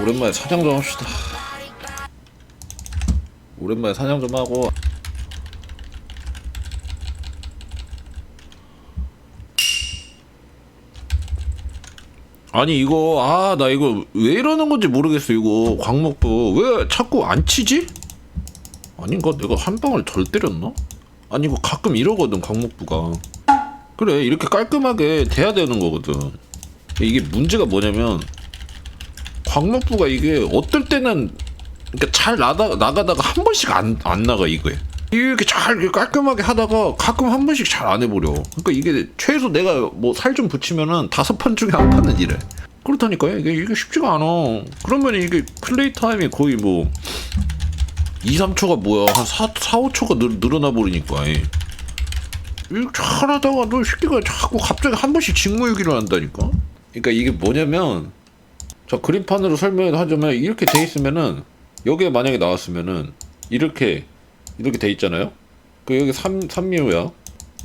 오랜만에 사냥 좀 합시다. 오랜만에 사냥 좀 하고. 아니 이거 아 나 이거 왜 이러는 건지 모르겠어 이거 광목부 왜 자꾸 안 치지? 아닌가 내가 한 방을 덜 때렸나? 아니 이거 가끔 이러거든 광목부가 그래 이렇게 깔끔하게 돼야 되는 거거든 이게 문제가 뭐냐면 광목부가 이게 어떨 때는 그러니까 잘 나다, 나가다가 한 번씩 안, 안 나가 이거에. 이렇게 잘 깔끔하게 하다가 가끔 한 번씩 잘 안 해버려. 그러니까 이게 최소 내가 뭐 살 좀 붙이면은 다섯 판 중에 한 판은 이래. 그렇다니까요. 이게, 이게 쉽지가 않아. 그러면 이게 플레이 타임이 거의 뭐 2, 3초가 뭐야. 한 4, 4 5초가 늘, 늘어나 버리니까 이 잘하다가 너 새끼가 자꾸 갑자기 한 번씩 직무유기를 한다니까? 그러니까 이게 뭐냐면 자 그림판으로 설명을 하자면 이렇게 돼 있으면은 여기에 만약에 나왔으면은 이렇게 이렇게 돼 있잖아요. 그 여기 삼 삼미호야.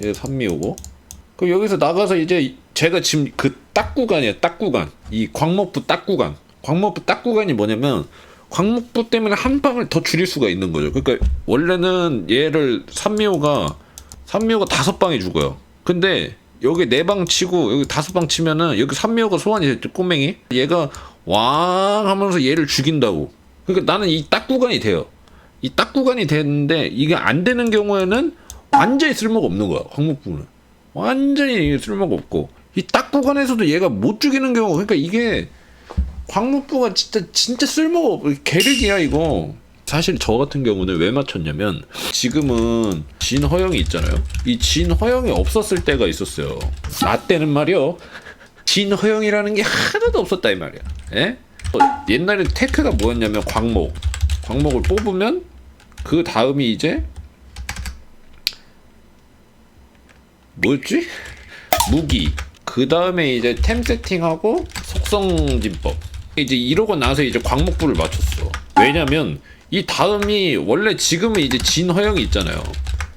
얘 삼미호고. 그 여기서 나가서 이제 제가 지금 그 딱 구간이에요. 딱 구간. 이 광목부 딱 구간. 광목부 딱 구간이 뭐냐면 광목부 때문에 한 방을 더 줄일 수가 있는 거죠. 그러니까 원래는 얘를 삼미호가 삼미호가 다섯 방에 죽어요. 근데 여기 네 방 치고 여기 다섯 방 치면은 여기 삼미호가 소환이 됐죠. 꼬맹이. 얘가 왕 하면서 얘를 죽인다고. 그러니까 나는 이 딱 구간이 돼요. 이 딱 구간이 되는데 이게 안 되는 경우에는 완전히 쓸모가 없는 거야. 광목부는 완전히 쓸모가 없고 이 딱 구간에서도 얘가 못 죽이는 경우 그러니까 이게 광목부가 진짜 진짜 쓸모가 없 계륵이야 이거. 사실 저 같은 경우는 왜 맞췄냐면 지금은 진허영이 있잖아요. 이 진허영이 없었을 때가 있었어요. 나 때는 말이요. 진허영이라는 게 하나도 없었다 이 말이야. 예? 어, 옛날에 테크가 뭐였냐면 광목. 광목을 뽑으면 그 다음이 이제 뭐였지? 무기. 그 다음에 이제 템 세팅하고 속성 진법. 이제 이러고 나서 이제 광목부를 맞췄어. 왜냐면 이 다음이 원래 지금은 이제 진허영이 있잖아요.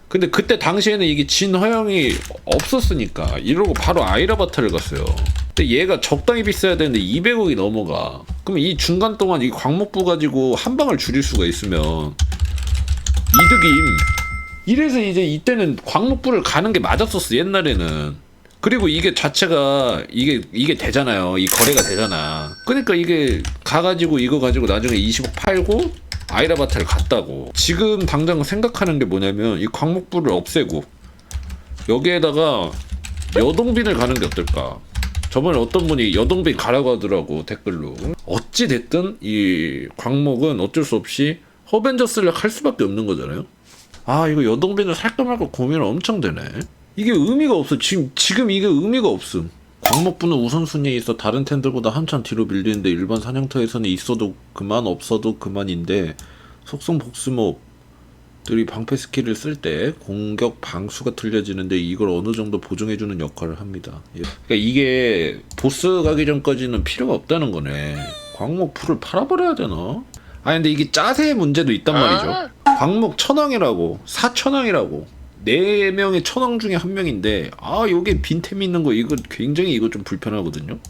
근데 그때 당시에는 이게 진허영이 없었으니까 이러고 바로 아이라바타를 갔어요. 근데 얘가 적당히 비싸야 되는데 200억이 넘어가. 그럼 이 중간 동안 이 광목부 가지고 한 방을 줄일 수가 있으면 이득임. 이래서 이제 이때는 광목부를 가는 게 맞았었어 옛날에는. 그리고 이게 자체가 이게 이게 되잖아요. 이 거래가 되잖아. 그러니까 이게 가가지고 이거 가지고 나중에 20억 팔고 아이라바타를 갔다고. 지금 당장 생각하는 게 뭐냐면 이 광목부를 없애고 여기에다가 여동빈을 가는 게 어떨까? 저번에 어떤 분이 여동빈 가라고 하더라고 댓글로. 어찌 됐든 이 광목은 어쩔 수 없이 허벤져스를 할 수밖에 없는 거잖아요. 아 이거 여동빈을 살까 말까 고민을 엄청 되네. 이게 의미가 없어. 지금 지금 이게 의미가 없음. 광목부는 우선순위에 있어 다른 템들보다 한참 뒤로 밀리는데 일반 사냥터에서는 있어도 그만 없어도 그만인데 속성 복수몹들이 방패 스킬을 쓸 때 공격 방수가 틀려지는데 이걸 어느 정도 보정해주는 역할을 합니다. 예. 그러니까 이게 보스 가기 전까지는 필요가 없다는 거네. 광목 풀을 팔아버려야 되나? 아 근데 이게 짜세의 문제도 있단 말이죠. 광목 천왕이라고 사천왕이라고 네 명의 천왕 중에 한 명인데 아 요게 빈템 있는 거 이거 굉장히 이거 좀 불편하거든요.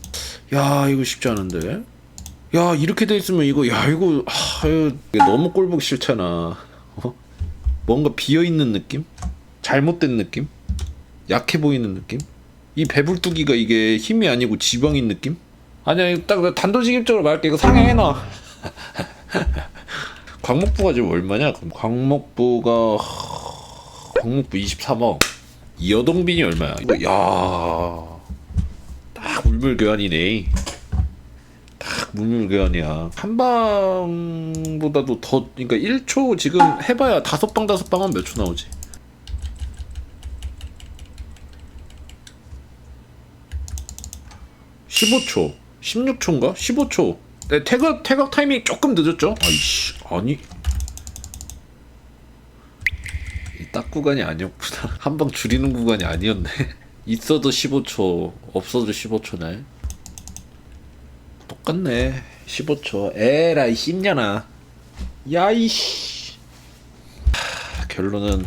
야 이거 쉽지 않은데. 야 이렇게 돼 있으면 이거 야 이거 아 이거 너무 꼴보기 싫잖아. 어? 뭔가 비어 있는 느낌? 잘못된 느낌? 약해 보이는 느낌? 이 배불뚝이가 이게 힘이 아니고 지방인 느낌? 아니야 딱 단도직입적으로 말할게 이거 상향해놔. 광목부가 지금 얼마냐? 광목부가 광목부 23억. 여동빈이 얼마야? 이거 야. 딱 물물 교환이네. 딱 물물 교환이야. 한 방보다도 더 그러니까 1초 지금 해봐야 다섯 방 다섯 방은 몇 초 나오지? (15초) (16초인가) (15초) 네, 태각 태각 타이밍 조금 늦었죠 아이씨 아니 이 딱 구간이 아니었구나. 한 방 줄이는 구간이 아니었네. 있어도 15초, 없어도 15초네. 똑같네. 15초. 에라이 씹냐나. 야이씨. 하, 결론은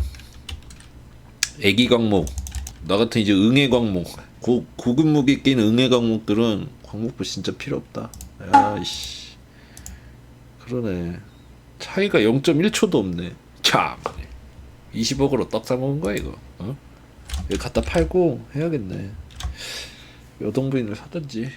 애기 광목. 나 같은 이제 응애 광목. 고, 고급 무기 낀 응애 광목들은 광목부 진짜 필요 없다. 야이씨. 그러네. 차이가 0.1초도 없네. 참. 20억으로 떡 사먹은 거야 이거. 어? 이거 갖다 팔고 해야겠네. 여동부인을 사든지.